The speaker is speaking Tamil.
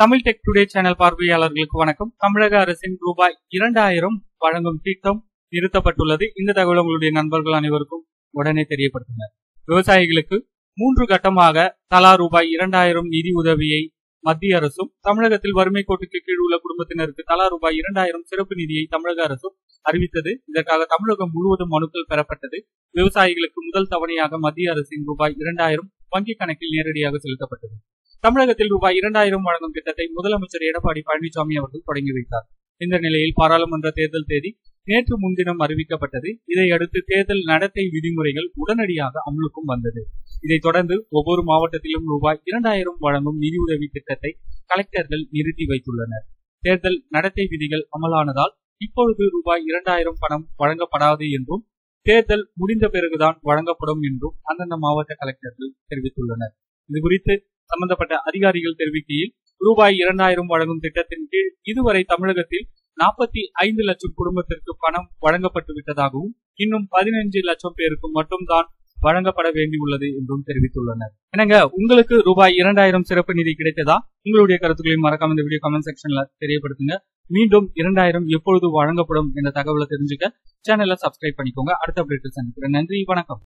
தமிழ் டெக் டுடே சேனல் பார்வையாளர்களுக்கு வணக்கம். தமிழக அரசின் ரூபாய் இரண்டாயிரம் வழங்கும் திட்டம் நிறுத்தப்பட்டுள்ளது. இந்த தகவல் உங்களுடைய நண்பர்கள் அனைவருக்கும் உடனே தெரியப்படுத்தினர் விவசாயிகளுக்கு மூன்று கட்டமாக தலா ரூபாய் இரண்டாயிரம் நிதி உதவியை மத்திய அரசும் தமிழகத்தில் வறுமை கோட்டுக்கு கீழ் உள்ள குடும்பத்தினருக்கு தலா ரூபாய் இரண்டாயிரம் சிறப்பு நிதியை தமிழக அரசும் அறிவித்தது. இதற்காக தமிழகம் முழுவதும் மனுக்கள் பெறப்பட்டது. விவசாயிகளுக்கு முதல் தவணையாக மத்திய அரசின் ரூபாய் இரண்டாயிரம் வங்கிக் கணக்கில் நேரடியாக செலுத்தப்பட்டது. தமிழகத்தில் ரூபாய் இரண்டாயிரம் வழங்கும் திட்டத்தை முதலமைச்சர் எடப்பாடி பழனிசாமி அவர்கள் தொடங்கி வைத்தார். இந்த நிலையில் பாராளுமன்ற தேர்தல் தேதி நேற்று முன்தினம் அறிவிக்கப்பட்டது. இதையடுத்து தேர்தல் நடத்தை விதிமுறைகள் உடனடியாக அமலுக்கும் வந்தது. இதைத் தொடர்ந்து ஒவ்வொரு மாவட்டத்திலும் ரூபாய் இரண்டாயிரம் வழங்கும் நிதியுதவி திட்டத்தை கலெக்டர்கள் நிறுத்தி வைத்துள்ளனர். தேர்தல் நடத்தை விதிகள் அமலானதால் இப்பொழுது ரூபாய் இரண்டாயிரம் பணம் வழங்கப்படாது என்றும் தேர்தல் முடிந்த பிறகுதான் வழங்கப்படும் என்றும் அந்தந்த மாவட்ட கலெக்டர்கள் தெரிவித்துள்ளனர். இது குறித்து சம்பந்தப்பட்ட அதிகாரிகள் தெரிவிக்கையில் ரூபாய் இரண்டாயிரம் வழங்கும் திட்டத்தின் கீழ் இதுவரை தமிழகத்தில் நாற்பத்தி ஐந்து லட்சம் குடும்பத்திற்கு பணம் வழங்கப்பட்டு விட்டதாகவும் இன்னும் பதினைஞ்சு லட்சம் பேருக்கு மட்டும்தான் வழங்கப்பட வேண்டியுள்ளது என்றும் தெரிவித்துள்ளனர். என்னங்க உங்களுக்கு ரூபாய் இரண்டாயிரம் சிறப்பு நிதி கிடைத்ததா? உங்களுடைய கருத்துக்களையும் மறக்காம இந்த வீடியோ கமெண்ட் செக்ஷன்ல தெரியப்படுத்துங்க. மீண்டும் இரண்டாயிரம் எப்பொழுது வழங்கப்படும் என்ற தகவலை தெரிஞ்சுக்க சேனலை சப்ஸ்கிரைப் பண்ணிக்கோங்க. அடுத்த அப்டேட் சந்திக்கிறேன். நன்றி வணக்கம்.